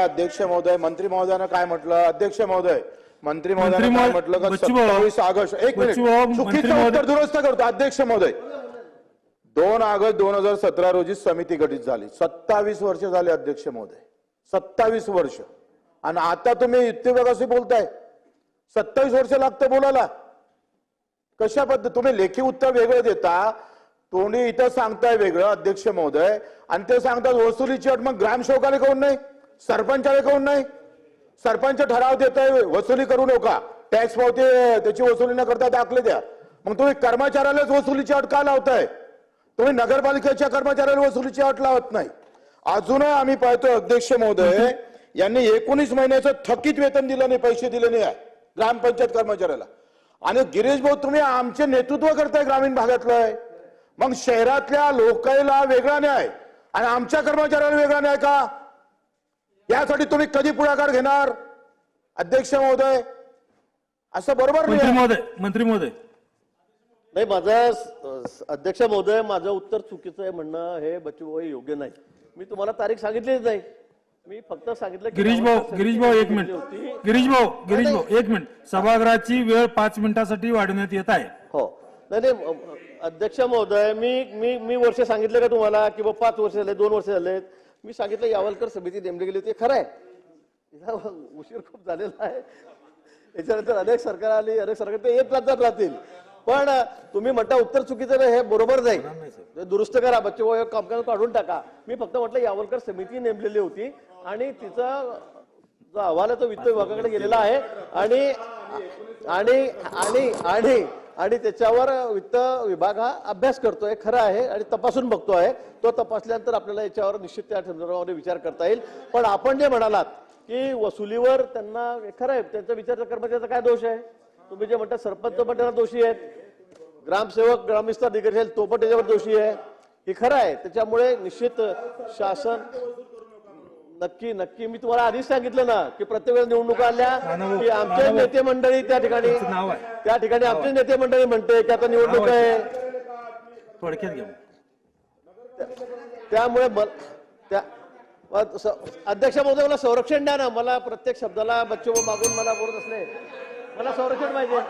अध्यक्ष महोदय मंत्री महोदयानं काय म्हटलं? अध्यक्ष महोदय मंत्री महोदयानं काय महो- म्हटलं? का सत्तावीस ऑगस्ट एक मिनिट. चुकीचं उत्तर दुरुस्त करतो अध्यक्ष महोदय. दोन ऑगस्ट दोन हजार सतरा रोजी समिती गठीत झाली. सत्तावीस वर्ष झाले अध्यक्ष महोदय. सत्तावीस वर्ष. आणि आता तुम्ही युक्तिवादाशी बोलताय. सत्तावीस वर्ष लागतं बोलायला. कशा पद्धत तुम्ही लेखी उत्तर वेगळं देता. तोंडी इथं सांगताय वेगळं अध्यक्ष महोदय. आणि ते सांगतात वसुलीची अट मग ग्रामसेवकाला काऊन नाही. सरपंचाने काऊन नाही? सरपंच ठराव देत आहे वसुली करू नका. टॅक्स पावते त्याची वसुली न करता दाखले द्या. मग तुम्ही कर्मचाऱ्यालाच वसुलीची अट का लावताय? तुम्ही नगरपालिकेच्या कर्मचाऱ्याला वसुलीची अट लावत नाही. अजूनही आम्ही पाहतो अध्यक्ष महोदय यांनी एकोणीस महिन्याचं थकीत वेतन दिलं नाही पैसे दिले नाही आहे ग्रामपंचायत कर्मचाऱ्याला. आणि गिरीश भाऊ तुम्ही आमचे नेतृत्व करताय ग्रामीण भागातलं आहे. मग शहरातल्या लोकांना वेगळा न्याय. आणि आमच्या कर्मचाऱ्याला वेगळा न्याय का? यासाठी तुम्ही कधी पुढाकार घेणार? अध्यक्ष महोदय असं बरोबर नाही मंत्री. महोदय मंत्री महोदय. नाही माझं अध्यक्ष महोदय माझं उत्तर चुकीचं आहे म्हणणं हे बच्चू भाऊ योग्य नाही. मी तुम्हाला तारीख सांगितलीच नाही. मी फक्त सांगितलं गिरीश भाऊ गिरीश भाऊ एक मिनिट. गिरीश भाऊ गिरीश भाऊ एक मिनिट. सभागृहाची वेळ पाच मिनिटासाठी वाढवण्यात येत आहे. हो. नाही अध्यक्ष महोदय मी मी मी वर्ष सांगितलं का तुम्हाला की बा पाच वर्ष झाले दोन वर्ष झालेत? मी सांगितलं यावलकर समिती नेमली गेली होती. खरं आहे. उशीर खूप झालेला आहे. याच्यानंतर अनेक सरकार आली अनेक सरकार ते येत राहतात राहतील. पण तुम्ही म्हणता उत्तर चुकीचं नाही हे बरोबर नाही. ते दुरुस्त करा बच्चे कामकाज काढून टाका. मी फक्त म्हटलं यावलकर समिती नेमलेली होती आणि तिचा जो अहवाल आहे तो वित्त विभागाकडे गेलेला आहे. आणि आणि आणि आणि त्याच्यावर वित्त विभाग हा अभ्यास करतोय खरं आहे आणि तपासून बघतो आहे. तो तपासल्यानंतर आपल्याला याच्यावर निश्चित त्या संदर्भामध्ये विचार करता येईल. पण आपण जे म्हणालात की वसुलीवर त्यांना खरं आहे त्यांचा विचार कर्मचाऱ्याचा काय दोष आहे? तुम्ही जे म्हणता सरपंच पण त्याला दोषी आहेत. ग्रामसेवक ग्रामविस्तार अधिकारी असेल तो पण त्याच्यावर दोषी आहे. हे खरं आहे. त्याच्यामुळे निश्चित शासन नक्की नक्की. मी तुम्हाला आधीच सांगितलं ना की प्रत्येक वेळेस निवडणुका आल्या की आमचे. नेते मंडळी त्या ठिकाणी. त्या ठिकाणी आमचे नेते मंडळी म्हणते की आता निवडणूक आहे. थोडक्यात घ्या त्यामुळे अध्यक्ष महोदय मला संरक्षण द्या ना. मला प्रत्येक शब्दाला बच्चू मागून मला बोलत असले. मला संरक्षण पाहिजे.